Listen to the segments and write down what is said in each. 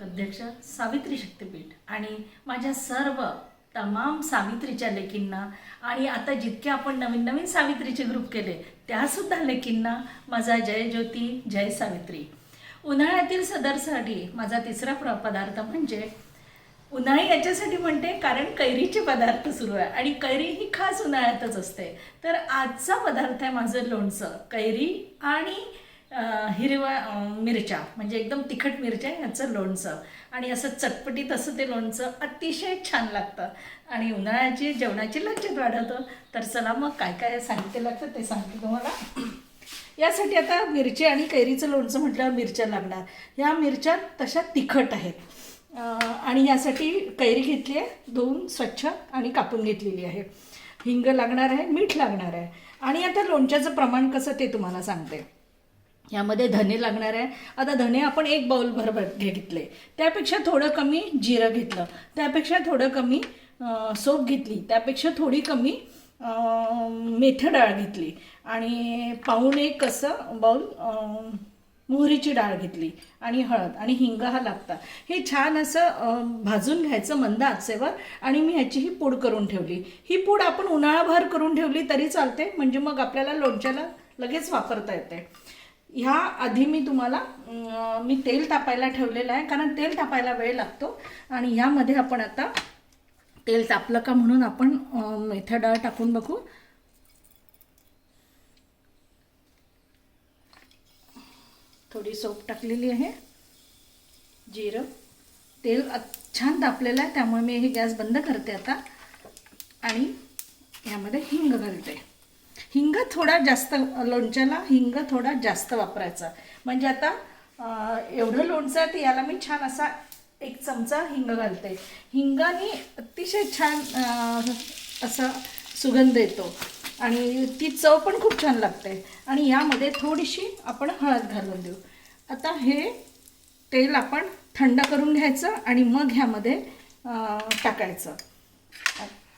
अध्यक्ष सावित्री शक्तीपीठ आणि माझ्या सर्व तमाम सावित्रीच्या लेकींना आणि आता जितके आपण नवीन नवीन सावित्रीचे ग्रुप केले त्यासुद्धा लेकींना माझा जय ज्योती जय सावित्री. उन्हाळ्यातील सदरसाठी माझा तिसरा प्र पदार्थ म्हणजे उन्हाळी याच्यासाठी म्हणते कारण कैरीचे पदार्थ सुरू आहे आणि कैरी ही खास उन्हाळ्यातच असते. तर आजचा पदार्थ आहे माझं लोणचं कैरी आणि हिरवा मिरच्या म्हणजे एकदम तिखट मिरच्या ह्याचं लोणचं. आणि असं चटपटीत असं ते लोणचं अतिशय छान लागतं. आणि उन्हाळ्याची जेवणाची लज्जत वाढवतं. तर चला मग काय काय साहित्य लागतं ते सांगते तुम्हाला. यासाठी आता मिरची आणि कैरीचं लोणचं म्हटल्यावर मिरच्या लागणार. ह्या मिरच्या तशा तिखट आहेत. आणि यासाठी कैरी घेतली आहे धुवून स्वच्छ आणि कापून घेतलेली आहे. हिंग लागणार आहे मीठ लागणार आहे. आणि आता लोणच्याचं प्रमाण कसं ते तुम्हाला सांगते. यामध्ये धने लागणार आहे. आता धने आपण एक बाउल भर घेतले. त्यापेक्षा थोडं कमी जिरं घेतलं. त्यापेक्षा थोडं कमी सोप घेतली. त्यापेक्षा थोडी कमी मेथ मेथी डाळ घेतली. आणि पाहून एक कसं बाउल मोहरीची डाळ घेतली. आणि हळद आणि हिंग हा लागता. हे छान असं भाजून घ्यायचं मंद आचेवर आणि मी ह्याची ही पूड करून ठेवली. ही पूड आपण उन्हाळाभर करून ठेवली तरी चालते. म्हणजे मग आपल्याला लोणच्याला लगेच वापरता येते. ह्या आधी मी तुम्हाला मी तेल तापायला ठेवलेलं आहे कारण तेल तापायला वेळ लागतो. आणि ह्यामध्ये आपण आता तेल तापलं का म्हणून आपण मेथ्या डाळ टाकून बघू. थोडी सोप टाकलेली आहे. जिरं. तेल छान तापलेलं आहे त्यामुळे मी हे गॅस बंद करते आता. आणि यामध्ये हिंग घालते. हिंग थोडा जास्त लोणच्याला हिंग थोडा जास्त वापरायचा. म्हणजे आता एवढं लोणचं आहे तर याला मी छान असा एक चमचा हिंग घालते. हिंगाने अतिशय छान असा सुगंध येतो. आणि ती चव पण खूप छान लागते. आणि यामध्ये थोडीशी आपण हळद घालून देऊ. आता हे तेल आपण थंड करून घ्यायचं आणि मग ह्यामध्ये टाकायचं.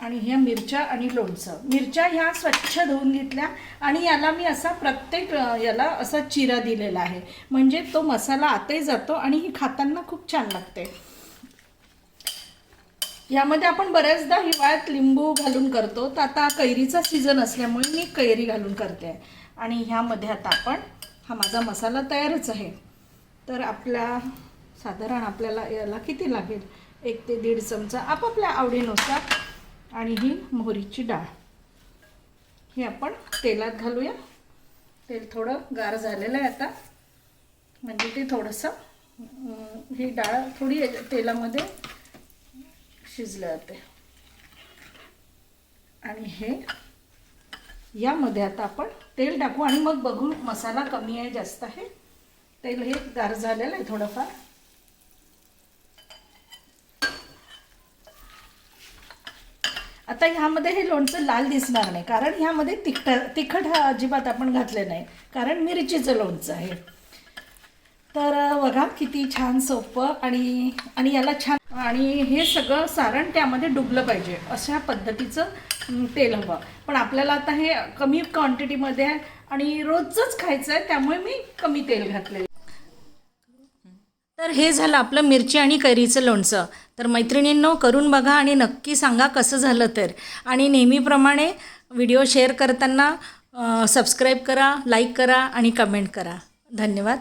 आणि ह्या मिरच्या आणि लोणचं. मिरच्या ह्या स्वच्छ धुवून घेतल्या आणि याला मी असा प्रत्येक याला असा चिरा दिलेला आहे. म्हणजे तो मसाला आतही जातो आणि ही खाताना खूप छान लागते. यामध्ये आपण बऱ्याचदा हिवाळ्यात लिंबू घालून करतो. तर आता कैरीचा सीझन असल्यामुळे मी कैरी घालून करते. आणि ह्यामध्ये आता आपण हा माझा मसाला तयारच आहे. तर आपल्या साधारण आपल्याला याला किती लागेल? एक ते दीड चमचा. आपापल्या आवडीनुसार आणि ही मोहरीची डाळ. ही आपण तेलात घालूया. तेल थोडं गार झालेलं आहे आता. म्हणजे ते थोडंसं ही डाळ थोडी तेलामध्ये शिजलं जाते. आणि हे यामध्ये आता आपण तेल टाकू. आणि मग बघू मसाला कमी आहे जास्त आहे. तेल हे गार झालेलं आहे थोडंफार. आता ह्यामध्ये हे लोणचं लाल दिसणार नाही कारण ह्यामध्ये तिखट तिखट हा अजिबात आपण घातले नाही कारण मिरचीचं लोणचं आहे. तर बघा किती छान सोपं आणि आणि याला छान आणि हे सगळं सारण त्यामध्ये डुबलं पाहिजे अशा पद्धतीचं तेल हवं. पण आपल्याला आता हे कमी क्वांटिटीमध्ये आहे आणि रोजचंच खायचं आहे त्यामुळे मी कमी तेल घातलेलं तर हे झालं आपलं मिरची आणि कैरीचं लोणचं. तर मैत्रिणींनो करून बघा आणि नक्की सांगा कसं झालं तर. आणि नेहमीप्रमाणे व्हिडिओ शेअर करताना सबस्क्राईब करा लाईक करा आणि कमेंट करा. धन्यवाद.